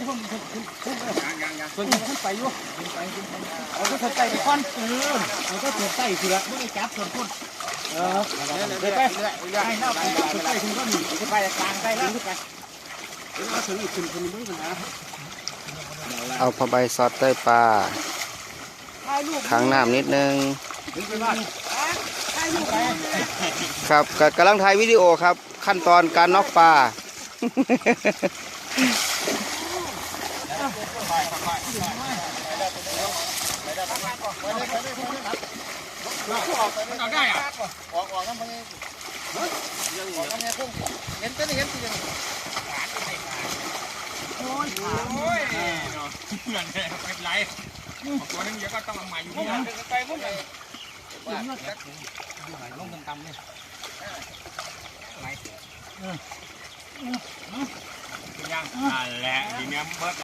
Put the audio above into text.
ส่วนขึ้นไปอยู่ขึ้นไปขึ้นไปเอาก็ใส่ไปก่อนเออเอาก็ใส่เสือไม่ได้จับส่วนพุ่นเออเดี๋ยวไปให้หน้าไปใส่คุณก็มีไปกลางใส่แล้วขึ้นไปเอาถึงอีกขึ้นคนนึงกันนะเอาผ้าใบสอดใต้ปลาถ่ายรูปค้างน้ำนิดนึงถึงไปบ้านถ่ายรูปไปครับกกำลังถ่ายวิดีโอครับ ขั้นตอนการนอกปลาเอา ได้อะออกออกน้ำมันออกน้ำเนี่ยคงเห็นแต่นี่เห็นสิยังโอ้ยโอ้ยเนาะเงินเลยไม่เป็นไรตัวนึงเดี๋ยวก็ต้องเอาใหม่อยู่ดีนะไปพุ่นเลยลงต่ำๆเลยยังนั่นแหละทีเนี้ยเบิด